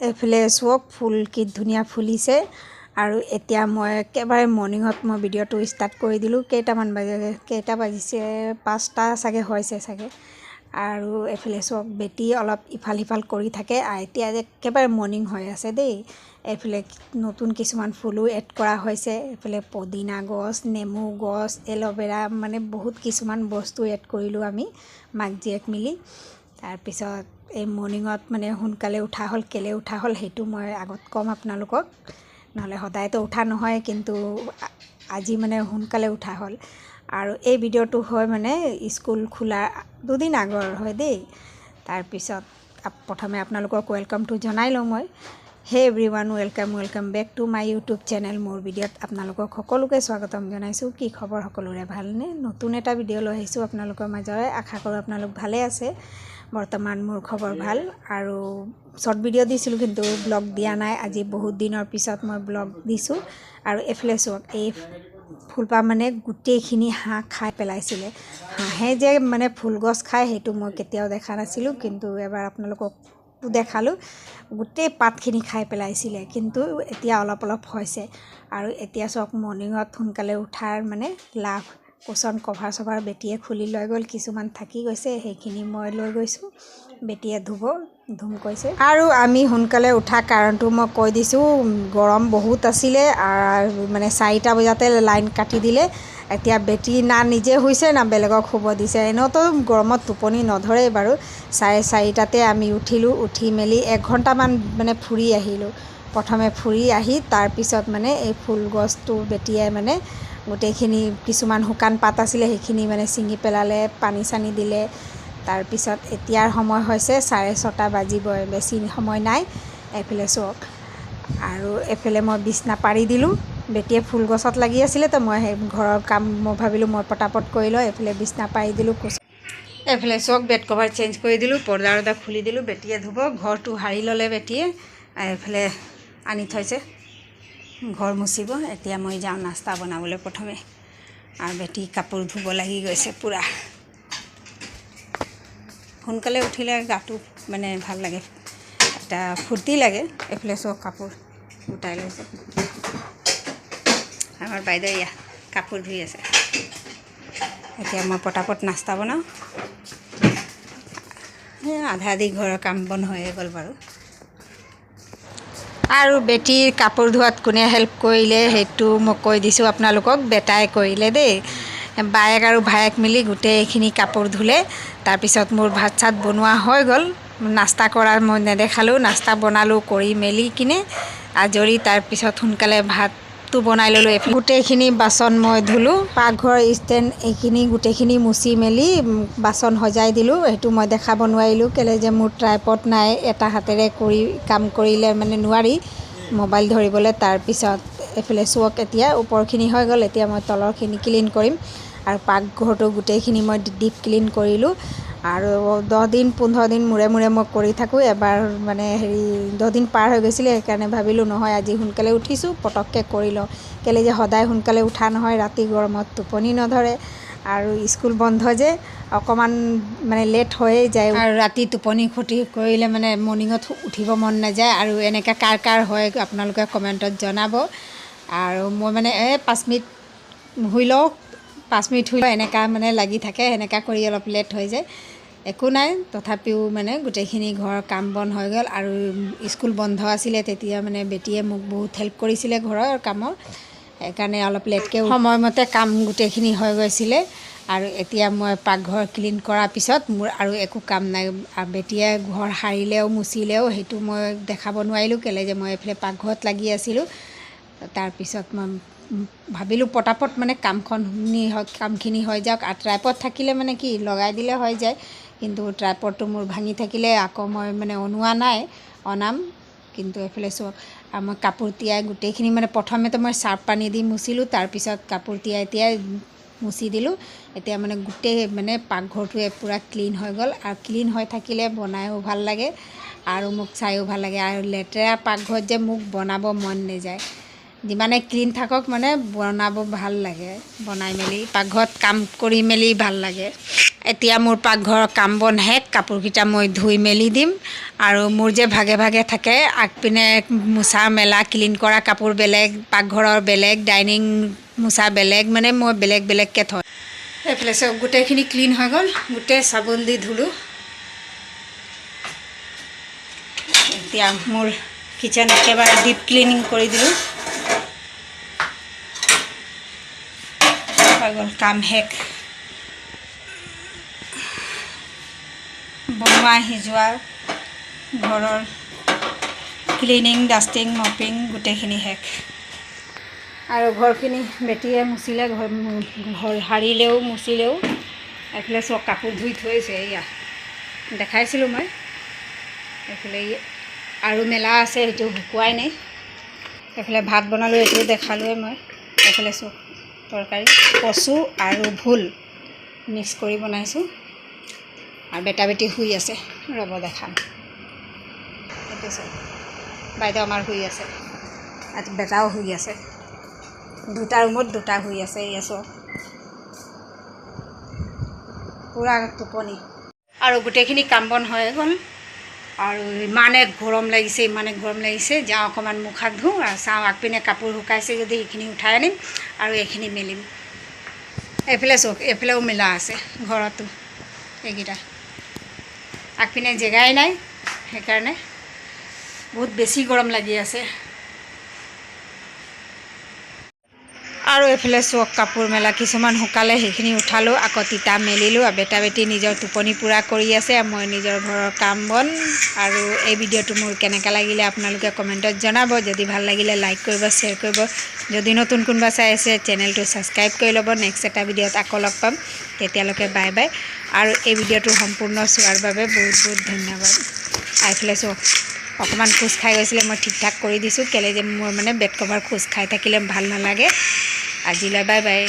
এইফালে চাওক ফুল কি ধুনীয়া ফুলিছে। আৰু এতিয়া মই একেবাৰে মৰ্ণিঙত মই ভিডিঅ'টো ষ্টাৰ্ট কৰি দিলোঁ। কেইটামান বাজি কেইটা বাজিছে? পাঁচটা চাগে হৈছে চাগে। আৰু এইফালে চাওক বেটি অলপ ইফাল সিফাল কৰি থাকে। এতিয়া একেবাৰে মৰ্ণিং হৈ আছে দেই। এইফালে নতুন কিছুমান ফুলো এড কৰা হৈছে। এইফালে পদিনা গছ নেমু গছ এল'ভেৰা মানে বহুত কিছুমান বস্তু এড কৰিলোঁ আমি মাক জীয়েক মিলি। তাৰপিছত এই মৰ্ণিঙত মানে সোনকালে উঠা হ'ল কেলৈ উঠা হ'ল সেইটো মই আগত ক'ম আপোনালোকক। নহ'লে সদায়তো উঠা নহয় কিন্তু আজি মানে সোনকালে উঠা হ'ল। আৰু এই ভিডিঅ'টো হয় মানে স্কুল খোলাৰ দুদিন আগৰ হয় দেই। তাৰপিছত প্ৰথমে আপোনালোকক ৱেলকামটো জনাই লওঁ মই। Hey everyone welcome welcome back to my YouTube channel মোৰ ভিডিঅ'ত আপোনালোকক সকলোকে স্বাগতম জনাইছোঁ। কি খবৰ সকলোৰে ভালনে? নতুন এটা ভিডিঅ' লৈ আহিছোঁ। আপোনালোকৰ মাজৰে আশা কৰোঁ আপোনালোক ভালে আছে। বৰ্তমান মোৰ খবৰ ভাল আৰু শ্বৰ্ট ভিডিঅ' দিছিলোঁ কিন্তু ব্লগ দিয়া নাই। আজি বহুত দিনৰ পিছত মই ব্লগ দিছোঁ আৰু এইফালে চাওক এই ফুলপাহ মানে গোটেইখিনি হাঁহ খাই পেলাইছিলে। হাঁহে যে মানে ফুলগছ খায় সেইটো মই কেতিয়াও দেখা নাছিলোঁ কিন্তু এবাৰ আপোনালোকক দেখালোঁ। গোটেই পাতখিনি খাই পেলাইছিলে কিন্তু এতিয়া অলপ অলপ হৈছে। আৰু এতিয়া চাওক মৰ্ণিঙত সোনকালে উঠাৰ মানে লাভ কুচন কভাৰ চভাৰ বেটিয়ে খুলি লৈ গ'ল, কিছুমান থাকি গৈছে, সেইখিনি মই লৈ গৈছোঁ। বেটিয়ে ধুব, ধুম কৈছে। আৰু আমি সোনকালে উঠা কাৰণটো মই কৈ দিছোঁ, গৰম বহুত আছিলে মানে চাৰিটা বজাতে লাইন কাটি দিলে। এতিয়া বেটি না নিজে শুইছে, না বেলেগক শুব দিছে। এনেওতো গৰমত টোপনি নধৰেই বাৰু। চাৰে চাৰিটাতে আমি উঠিলোঁ, উঠি মেলি এঘণ্টামান মানে ফুৰি আহিলোঁ। প্ৰথমে ফুৰি আহি তাৰপিছত মানে এই ফুল গছটো বেটিয়ে মানে গোটেইখিনি কিছুমান শুকান পাত আছিলে, সেইখিনি মানে ছিঙি পেলালে, পানী চানী দিলে। তাৰপিছত এতিয়াৰ সময় হৈছে চাৰে ছটা বাজিবই, বেছি সময় নাই এইফালে চাওক আৰু এইফালে মই বিছনা পাৰি দিলোঁ, বেটিয়ে ফুল গছত লাগি আছিলে তো মই সেই ঘৰৰ কাম মই ভাবিলোঁ মই পটাপট কৰি লওঁ এইফালে বিছনা পাৰি দিলোঁ, কোচ এইফালে বেড কভাৰ চেঞ্জ কৰি দিলোঁ, পৰ্দা ৰদা খুলি দিলোঁ, বেটিয়ে ধুব, ঘৰটো সাৰি ল'লে বেটিয়ে এইফালে আনি থৈছে। ঘৰ মুচিব, এতিয়া মই যাওঁ নাস্তা বনাবলৈ প্ৰথমে। আৰু বেটি কাপোৰ ধুব লাগি গৈছে পূৰা। সোনকালে উঠিলে গাটো মানে ভালো লাগে। এটা ফূৰ্তি লাগে, এইফালে চব কাপোৰ গোটাই লৈছে। আমাৰ বাইদেউ ইয়া কাপোৰ ধুই আছে। এতিয়া মই পটাপট নাস্তা বনাওঁ। আধা আধি ঘৰৰ কাম বন হৈয়ে গ'ল বাৰু। আৰু বেটীৰ কাপোৰ ধোৱাত কোনে হেল্প কৰিলে সেইটো মই কৈ দিছোঁ আপোনালোকক, বেটাই কৰিলে দেই। বায়েক আৰু ভায়েক মিলি গোটেইখিনি কাপোৰ ধুলে, তাৰপিছত মোৰ ভাত চাত বনোৱা হৈ গ'ল। নাস্তা কৰা মই নেদেখালোঁ, নাস্তা বনালোঁ, কৰি মেলি কিনে আজৰি, তাৰপিছত সোনকালে ভাতটো বনাই ল'লোঁ। গোটেইখিনি বাচন মই ধুলোঁ। পাকঘৰ ষ্টেণ্ড এইখিনি গোটেইখিনি মুচি মেলি বাচন সজাই দিলোঁ। সেইটো মই দেখাব নোৱাৰিলোঁ। কেলৈ যে মোৰ ট্ৰাইপড নাই এটা হাতেৰে কৰি কাম কৰিলে মানে নোৱাৰি। মোবাইল ধৰিবলৈ তাৰপিছত এইফালে চুৱক এতিয়া ওপৰখিনি হৈ গ'ল। এতিয়া মই তলৰখিনি ক্লিন কৰিম। আৰু পাকঘৰটো গোটেইখিনি মই ডিপ ক্লিন কৰিলোঁ। আৰু দহ দিন পোন্ধৰ দিন মূৰে মূৰে মই কৰি থাকোঁ। এবাৰ মানে হেৰি দহ দিন পাৰ হৈ গৈছিলে, সেইকাৰণে ভাবিলোঁ নহয়, আজি সোনকালে উঠিছোঁ পটককৈ কৰি লওঁ। কেলৈ যে সদায় সোনকালে উঠা নহয়, ৰাতি গৰমত টোপনি নধৰে। আৰু স্কুল বন্ধ যে অকণমান মানে লেট হৈয়ে যায়। আৰু ৰাতি টোপনি ক্ষতি কৰিলে মানে মৰ্ণিঙত উঠিব মন নাযায়। আৰু এনেকৈ কাৰ কাৰ হয়, আপোনালোকে কমেণ্টত জনাব। আৰু মই মানে এই পাঁচ মিনিট শুই লওঁ। পাঁচ মিনিট লওঁ এনেকুৱা মানে লাগি থাকে এনেকুৱা কৰি অলপ লেট হৈ যায়। একো নাই তথাপিও মানে গোটেইখিনি ঘৰৰ কাম বন হৈ গ'ল আৰু স্কুল বন্ধ আছিলে তেতিয়া মানে বেটিয়ে মোক বহুত হেল্প কৰিছিলে ঘৰৰ কামৰ। সেইকাৰণে অলপ লেটকৈ সময়মতে কাম গোটেইখিনি হৈ গৈছিলে। আৰু এতিয়া মই পাকঘৰ ক্লিন কৰাৰ পিছত মোৰ আৰু একো কাম নাই। বেটিয়ে ঘৰ সাৰিলেও মুচিলেও সেইটো মই দেখাব নোৱাৰিলোঁ কেলৈ যে মই এইফালে পাকঘৰত লাগি আছিলোঁ। তাৰপিছত মই ভাবিলোঁ পটাপট মানে কামখন নি হয় কামখিনি হৈ যাওক। আৰু ট্ৰাইপত থাকিলে মানে কি, লগাই দিলে হৈ যায়। কিন্তু ট্ৰাইপডটো মোৰ ভাঙি থাকিলে আকৌ মই মানে অনোৱা নাই, অনাম। কিন্তু এইফালে চোৱা মই কাপোৰ তিয়াই গোটেইখিনি মানে প্ৰথমেতো মই চাৰ্ফ পানী দি মুচিলোঁ তাৰপিছত কাপোৰ তিয়াই তিয়াই মুচি দিলোঁ। এতিয়া মানে গোটেই মানে পাকঘৰটোৱে পূৰা ক্লিন হৈ গ'ল। আৰু ক্লিন হৈ থাকিলে বনায়ো ভালো লাগে, আৰু মোক চায়ো ভালো লাগে। আৰু লেতেৰা পাকঘৰত যে মোক বনাব মন নাযায়। যিমানে ক্লিন থাকক মানে বনাব ভালো লাগে, বনাই মেলি, পাকঘৰত কাম কৰি মেলি ভালো লাগে। এতিয়া মোৰ পাকঘৰৰ কাম বন শেষ, কাপোৰকেইটা মই ধুই মেলি দিম আৰু মোৰ যে ভাগে ভাগে থাকে, আগপিনে মোচা মেলা ক্লিন কৰা কাপোৰ বেলেগ, পাকঘৰৰ বেলেগ, ডাইনিং মোচা বেলেগ মানে মই বেলেগ বেলেগকৈ থওঁ। এইফালে চব গোটেইখিনি ক্লিন হৈ গ'ল, গোটেই চাবোন দি ধুলোঁ। এতিয়া মোৰ কিচেন একেবাৰে ডিপ ক্লিনিং কৰি দিলোঁ। হৈ গ'ল কাম শেষ বনোৱা সিজোৱা ঘৰৰ ক্লিনিং, ডাষ্টিং, মপিং গোটেইখিনি শেষ। আৰু ঘৰখিনি বেটিয়ে মুচিলে, ঘৰ ঘৰ সাৰিলেও, মুচিলেও এইফালে চব কাপোৰ ধুই থৈছে এয়া দেখাইছিলোঁ মই। এইফালে আৰু মেলা আছে, সেইটো শুকুৱাই নাই। এইফালে ভাত বনালোঁ এইটো দেখালোৱে মই। এইফালে চব তৰকাৰী কচু আৰু ভোল মিক্স কৰি বনাইছোঁ। আৰু বেটা বেটি শুই আছে ৰ'ব দেখাম সেইটো বাইদেউ আমাৰ শুই আছে। বেটাও শুই আছে। দুটা ৰুমত দুটা শুই আছে এয়া চব পূৰা টোপনি। আৰু গোটেইখিনি কাম বন হৈ গ'ল। আৰু ইমানে গৰম লাগিছে ইমানে গৰম লাগিছে যাওঁ অকণমান মুখ হাত ধুওঁ আৰু চাওঁ, আগপিনে কাপোৰ শুকাইছে যদি এইখিনি উঠাই আনিম আৰু এইখিনি মেলিম। এইফালে চাওক এইফালেও মেলা আছে ঘৰতো, এইকেইটা। আগপিনে জেগাই নাই, সেইকাৰণে বহুত বেছি গৰম লাগি আছে। আৰু এইফালে চক কাপোৰ মেলা কিছুমান শুকালে, সেইখিনি উঠালোঁ, আকৌ তিতা মেলিলোঁ, আৰু বেটা বেটি নিজৰ টোপনি পূৰা কৰি আছে মই নিজৰ ঘৰৰ কাম বন, আৰু এই ভিডিঅ'টো মোৰ কেনেকুৱা লাগিলে আপোনালোকে কমেণ্টত জনাব, যদি ভালো লাগিলে লাইক কৰিব, শ্বেয়াৰ কৰিব, যদি নতুন কোনোবা চাই আছে, চেনেলটো ছাবস্ক্ৰাইব কৰি ল'ব, নেক্সট এটা ভিডিঅ'ত আকৌ লগ পাম, তেতিয়ালৈকে বাই বাই, আৰু এই ভিডিঅ'টো সম্পূৰ্ণ চোৱাৰ বাবে বহুত বহুত ধন্যবাদ। আৰু এইফালে চক অকণমান খোজ খাই গৈছিলে, মই ঠিক ঠাক কৰি দিছোঁ, কেলৈ যে মোৰ মানে বেড কভাৰ খোজ খাই থাকিলে ভালো নালাগে। আজিলৈ বাই বাই